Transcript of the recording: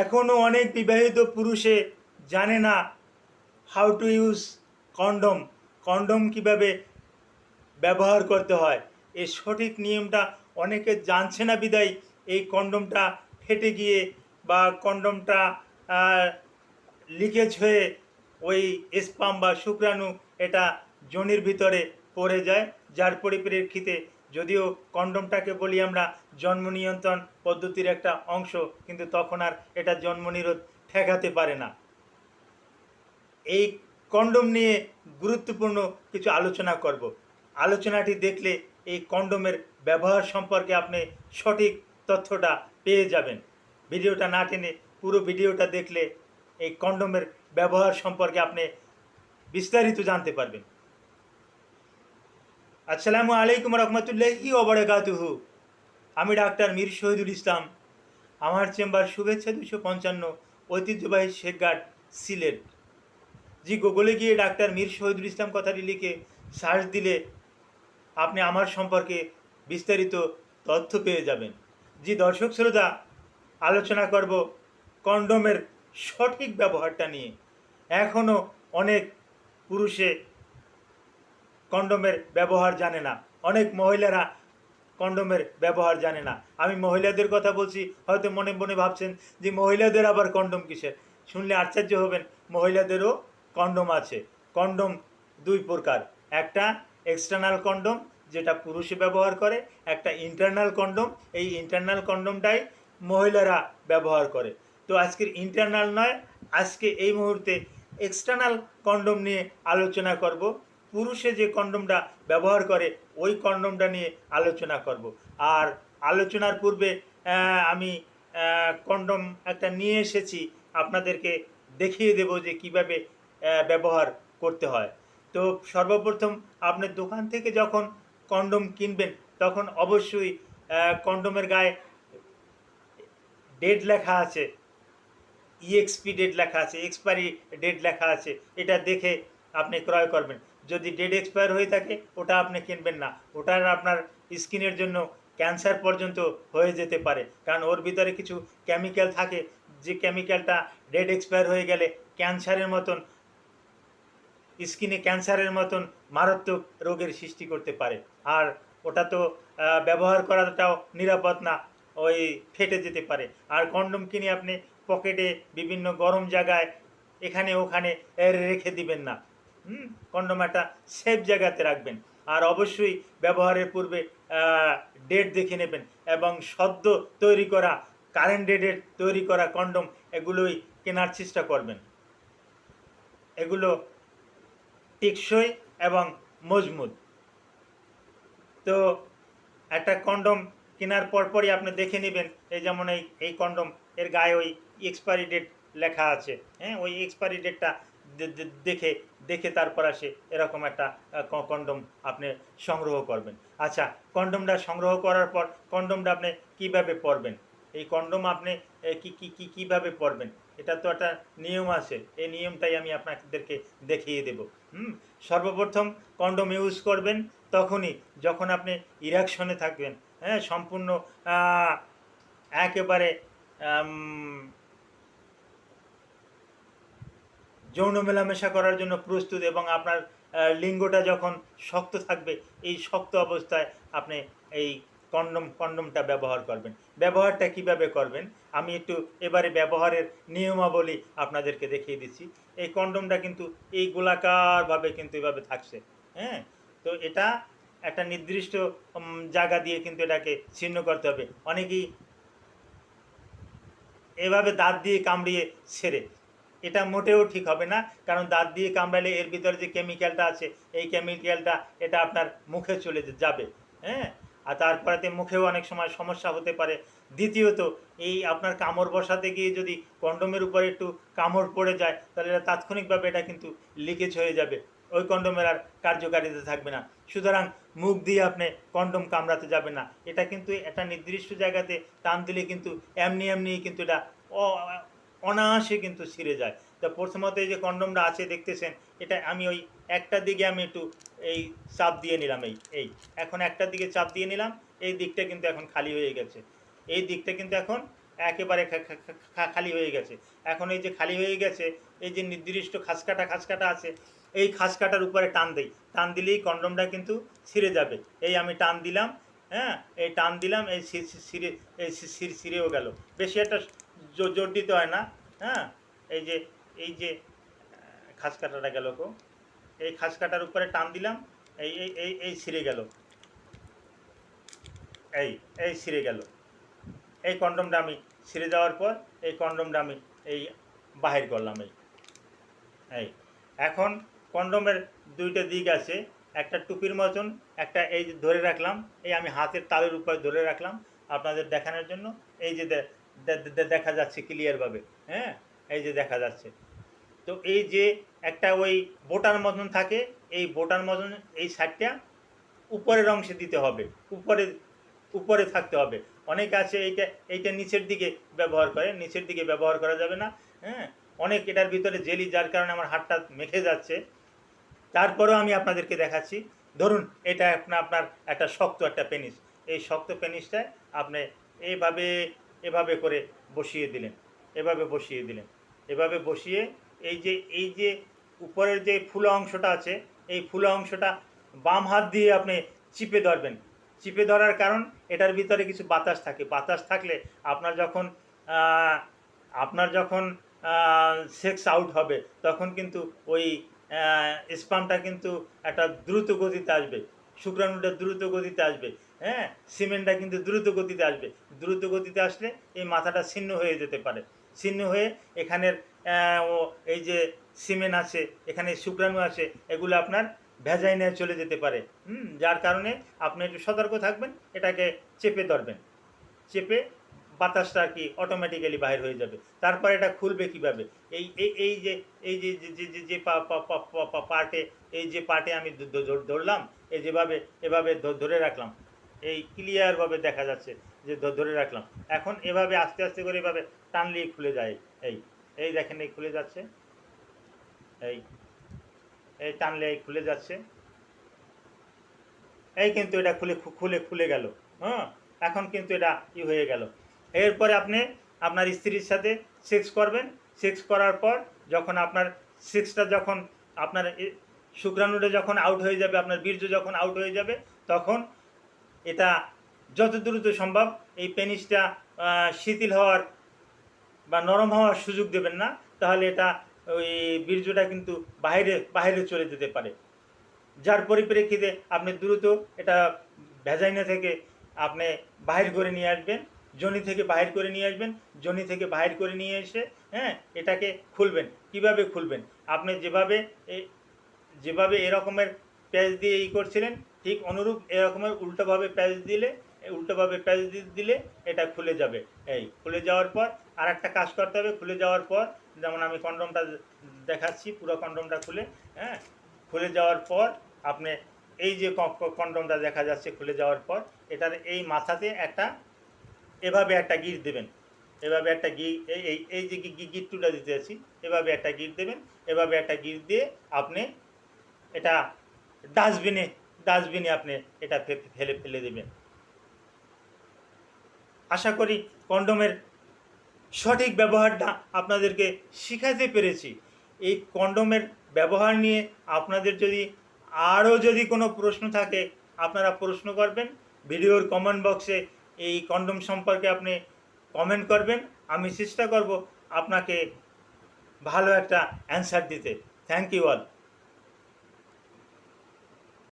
এখনও অনেক বিবাহিত পুরুষে জানে না how to use condom condom কীভাবে ব্যবহার করতে হয়। এই সঠিক নিয়মটা অনেকে জানছে না বিদায়, এই কন্ডমটা ফেটে গিয়ে বা কন্ডমটা লিকেজ হয়ে ওই স্পাম বা শুক্রাণু এটা জনির ভিতরে পড়ে যায়, যার পরিপ্রেক্ষিতে যদিও কন্ডমটাকে বলি আমরা জন্ম নিয়ন্ত্রণ পদ্ধতির একটা অংশ, কিন্তু তখন আর এটা জন্ম নিরোধ ঠেকাতে পারে না। এই কন্ডম নিয়ে গুরুত্বপূর্ণ কিছু আলোচনা করব। আলোচনাটি দেখলে এই কন্ডমের ব্যবহার সম্পর্কে আপনি সঠিক তথ্যটা পেয়ে যাবেন। ভিডিওটা না টেনে পুরো ভিডিওটা দেখলে এই কন্ডমের ব্যবহার সম্পর্কে আপনি বিস্তারিত জানতে পারবেন। আসসালামু আলাইকুম রহমতুল্লাহি ওবরাকাতুহু আমি ডাক্তার মীর শহীদুল ইসলাম। আমার চেম্বার শুভেচ্ছা দুশো পঞ্চান্ন ঐতিহ্যবাহী শেখঘাট সিলেট। জি, গুগলে গিয়ে ডাক্তার মীর শহীদুল ইসলাম কথাটি লিখে সার্চ দিলে আপনি আমার সম্পর্কে বিস্তারিত তথ্য পেয়ে যাবেন। জি, দর্শক শ্রোতা, আলোচনা করব কন্ডোমের সঠিক ব্যবহারটা নিয়ে। এখনও অনেক পুরুষে কন্ডোমের ব্যবহার জানে না। অনেক মহিলারা কন্ডোমের ব্যবহার জানে না। আমি মহিলাদের কথা বলছি, হয়তো মনে মনে ভাবছেন যে মহিলাদের আবার কন্ডোম কিসের? শুনলে আশ্চর্য হবেন, মহিলাদেরও কন্ডোম আছে। কন্ডোম দুই প্রকার। একটা এক্সটার্নাল কন্ডোম, যেটা পুরুষে ব্যবহার করে, একটা ইন্টারনাল কন্ডোম। এই ইন্টারনাল কন্ডোমটাই মহিলারা ব্যবহার করে। তো আজকের ইন্টারনাল নয়, আজকে এই মুহূর্তে এক্সটার্নাল কন্ডোম নিয়ে আলোচনা করব। পুরুষে যে কন্ডোমটা ব্যবহার করে, ওই কন্ডোমটা নিয়ে আলোচনা করব। আর আলোচনার পূর্বে আমি কন্ডোম একটা নিয়ে এসেছি, আপনাদেরকে দেখিয়ে দেব যে কীভাবে ব্যবহার করতে হয়। তো সর্বপ্রথম আপনি দোকান থেকে যখন কন্ডোম কিনবেন, তখন অবশ্যই কন্ডোমের গায়ে ডেট লেখা আছে। ইএক্সপি ডেট লেখা আছে এক্সপায়ারি ডেট লেখা আছে। এটা দেখে আপনি ক্রয় করবেন। যদি ডেট এক্সপায়ার হয়ে থাকে, ওটা আপনি কিনবেন না। ওটার আপনার স্কিনের জন্য ক্যান্সার পর্যন্ত হয়ে যেতে পারে। কারণ ওর ভিতরে কিছু কেমিক্যাল থাকে, যে কেমিক্যালটা ডেট এক্সপায়ার হয়ে গেলে ক্যান্সারের মতন স্কিনে ক্যান্সারের মতন মারাত্মক রোগের সৃষ্টি করতে পারে। আর ওটা তো ব্যবহার করাটাও নিরাপদ না, ওই ফেটে যেতে পারে। আর কন্ডম কিনে আপনি পকেটে বিভিন্ন গরম জায়গায়, এখানে ওখানে রেখে দিবেন না। হুম কন্ডম একটা সেফ জায়গাতে রাখবেন। আর অবশ্যই ব্যবহারের পূর্বে ডেট দেখে নেবেন এবং সদ্য তৈরি করা কারেন্ট ডেটের তৈরি করা কন্ডম এগুলোই কেনার চেষ্টা করবেন। এগুলো টেকসই এবং মজবুত। তো একটা কন্ডম কেনার পরপরই আপনি দেখে নেবেন, এই যেমন এই এই কন্ডম এর গায়ে ওই এক্সপায়ারি ডেট লেখা আছে। হ্যাঁ ওই এক্সপায়ারি ডেটটা দেখে দেখে তারপর আসে এরকম একটা কন্ডম আপনি সংগ্রহ করবেন। আচ্ছা কন্ডমটা সংগ্রহ করার পর কন্ডমটা আপনি কীভাবে পরবেন? এই কন্ডম আপনি কি কি কি, কীভাবে পরবেন? এটা তো একটা নিয়ম আছে, এই নিয়মটাই আমি আপনাদেরকে দেখিয়ে দেব। হুম? সর্বপ্রথম কন্ডম ইউজ করবেন, তখনই যখন আপনি ইরাকশনে থাকবেন হ্যাঁ সম্পূর্ণ একেবারে আম, যৌন মেলামেশা করার জন্য প্রস্তুত এবং আপনার লিঙ্গটা যখন শক্ত থাকবে, এই শক্ত অবস্থায় আপনি এই কন্ডম, কন্ডমটা ব্যবহার করবেন। ব্যবহারটা কীভাবে করবেন? আমি একটু এবারে ব্যবহারের নিয়মাবলী আপনাদেরকে দেখিয়ে দিচ্ছি। এই কন্ডমটা কিন্তু এই গোলাকারভাবে কিন্তু এভাবে থাকছে হ্যাঁ? তো এটা একটা নির্দিষ্ট জায়গা দিয়ে কিন্তু এটাকে ছিন্ন করতে হবে। অনেকেই এভাবে দাঁত দিয়ে কামড়িয়ে ছেড়ে এটা মোটেও ঠিক হবে না, কারণ দাঁত দিয়ে কামড়ালে এর ভিতরে যে কেমিক্যালটা আছে, এই কেমিক্যালটা এটা আপনার মুখে চলে যাবে হ্যাঁ? আর তারপরেতে মুখেও অনেক সময় সমস্যা হতে পারে। দ্বিতীয়ত, এই আপনার কামড় বসাতে গিয়ে যদি কন্ডোমের উপরে একটু কামড় পড়ে যায়, তাহলে এটা তাৎক্ষণিকভাবে এটা কিন্তু লিকেজ হয়ে যাবে। ওই কন্ডোমের আর কার্যকারিতা থাকবে না। সুতরাং মুখ দিয়ে আপনি কন্ডোম কামড়াতে যাবে না। এটা কিন্তু একটা নির্দিষ্ট জায়গাতে টান দিলে কিন্তু এমনি এমনি কিন্তু এটা অনায়াসে কিন্তু ছিঁড়ে যায়। তা প্রথমত এই যে কন্ডমটা আছে, দেখতেছেন, এটা আমি ওই একটা দিকে আমি একটু এই চাপ দিয়ে নিলাম, এই এই। এখন একটা দিকে চাপ দিয়ে নিলাম, এই দিকটা কিন্তু এখন খালি হয়ে গেছে। এই দিকটা কিন্তু এখন একেবারে খালি হয়ে গেছে। এখন এই যে খালি হয়ে গেছে, এই যে নির্দিষ্ট খাসকাটা খাসকাটা আছে, এই খাসকাটার উপরে টান দেই। টান দিলেই কন্ডমটা কিন্তু ছিঁড়ে যাবে। এই আমি টান দিলাম হ্যাঁ এই টান দিলাম, এই ছিঁড়ে এই ছিঁড়েও গেল। বেশি একটা জোর দিতে হয় না হ্যাঁ? এই যে এই যে, খাস কাটাটা গেল কো এই খাস কাটার উপরে টান দিলাম, এই এই এই এই ছিঁড়ে গেল। এই এই ছিঁড়ে গেল। এই কন্ডমটা আমি ছিঁড়ে যাওয়ার পর, এই কন্ডমটা আমি এই বাহির করলাম, এই। এই। এখন কন্ডমের দুইটা দিক আছে, একটা টুপির মতন, একটা এই যে ধরে রাখলাম, এই আমি হাতের তালের উপরে ধরে রাখলাম, আপনাদের দেখানোর জন্য। এই যে দেখা যাচ্ছে ক্লিয়ারভাবে হ্যাঁ? এই যে দেখা যাচ্ছে। তো এই যে একটা ওই বোটার মতন থাকে, এই বোটার মতন এই সাইডটা উপরের অংশে দিতে হবে, উপরে উপরে থাকতে হবে। অনেক আছে এইটা এইটা নিচের দিকে ব্যবহার করে, নিচের দিকে ব্যবহার করা যাবে না হ্যাঁ? অনেক এটার ভিতরে জেলি, যার কারণে আমার হাতটা মেখে যাচ্ছে। তারপরেও আমি আপনাদেরকে দেখাচ্ছি। ধরুন, এটা আপনার আপনার একটা শক্ত একটা পেনিস এই শক্ত পেনিসটা আপনি এইভাবে এভাবে করে বসিয়ে দিলেন, এভাবে বসিয়ে দিলেন। এভাবে বসিয়ে এই যে এই যে উপরের যে ফুলা অংশটা আছে, এই ফুলা অংশটা বাম হাত দিয়ে আপনি চিপে ধরবেন। চিপে ধরার কারণ এটার ভিতরে কিছু বাতাস থাকে। বাতাস থাকলে আপনার যখন আপনার যখন সেক্স আউট হবে, তখন কিন্তু ওই স্পামটা কিন্তু একটা দ্রুত গতিতে আসবে। শুক্রাণুটা দ্রুত গতিতে আসবে। হ্যাঁ সিমেন্টটা কিন্তু দ্রুত গতিতে আসবে। দ্রুত গতিতে আসলে এই মাথাটা ছিন্ন হয়ে যেতে পারে। ছিন্ন হয়ে এখানের এই যে সিমেন্ট আছে, এখানে শুক্রাণু আছে, এগুলো আপনার ভেজাইনে চলে যেতে পারে। হুম, যার কারণে আপনি একটু সতর্ক থাকবেন, এটাকে চেপে ধরবেন। চেপে বাতাসটা আর কি অটোমেটিক্যালি বাইর হয়ে যাবে। তারপর এটা খুলবে কীভাবে? এই এই যে এই যে, যে- যে পার্টে, এই যে পার্টে আমি ধরলাম, এই যেভাবে, এভাবে ধরে রাখলাম এই ক্লিয়ারভাবে দেখা যাচ্ছে যে ধরে রাখলাম। এখন এভাবে আস্তে আস্তে করে এভাবে টানলেই খুলে যায়। এই এই দেখেন এই খুলে যাচ্ছে। এই এই টানলে এই খুলে যাচ্ছে। এই কিন্তু এটা খুলে খুলে খুলে গেল। হ্যাঁ এখন কিন্তু এটা ই হয়ে গেল। এরপরে আপনি আপনার স্ত্রীর সাথে সেক্স করবেন। সেক্স করার পর যখন আপনার সেক্সটা যখন আপনার শুক্রাণুটা যখন আউট হয়ে যাবে, আপনার বীর্য যখন আউট হয়ে যাবে, তখন এটা যত দ্রুত সম্ভব এই পেনিসটা শিথিল হওয়ার বা নরম হওয়ার সুযোগ দেবেন না, তাহলে এটা ওই বীর্যটা কিন্তু বাইরে বাইরে চলে যেতে পারে। যার পরিপ্রেক্ষিতে আপনি দ্রুত এটা ভেজাইনা থেকে আপনি বাহির করে নিয়ে আসবেন, জনি থেকে বাহির করে নিয়ে আসবেন, জনি থেকে বাহির করে নিয়ে এসে হ্যাঁ এটাকে খুলবেন। কীভাবে খুলবেন? আপনি যেভাবে যেভাবে এরকমের প্যাচ দিয়ে ই করছিলেন ঠিক অনুরূপ এরকমের উল্টোভাবে প্যাচ দিলে উল্টোভাবে প্যাচ দিলে এটা খুলে যাবে। এই খুলে যাওয়ার পর আর একটা কাজ করতে হবে। খুলে যাওয়ার পর যেমন আমি কন্ডমটা দেখাচ্ছি, পুরো কন্ডমটা খুলে হ্যাঁ? খুলে যাওয়ার পর আপনি এই যে কন্ডমটা দেখা যাচ্ছে খুলে যাওয়ার পর, এটার এই মাথাতে একটা এভাবে একটা গিট দেবেন। এভাবে একটা গি এই এই যে গিট্টুটা দিতে আছি, এভাবে একটা গিট দেবেন। এভাবে একটা গিট দিয়ে আপনি এটা ডাস্টবিনে ডাস্টবিনে আপনি এটা ফেলে ফেলে দেবেন। আশা করি কন্ডোমের সঠিক ব্যবহারটা আপনাদেরকে শিখাতে পেরেছি। এই কন্ডোমের ব্যবহার নিয়ে আপনাদের যদি আরও যদি কোনো প্রশ্ন থাকে, আপনারা প্রশ্ন করবেন। ভিডিওর কমেন্ট বক্সে এই কন্ডোম সম্পর্কে আপনি কমেন্ট করবেন। আমি চেষ্টা করব আপনাকে ভালো একটা অ্যান্সার দিতে। Thank you all.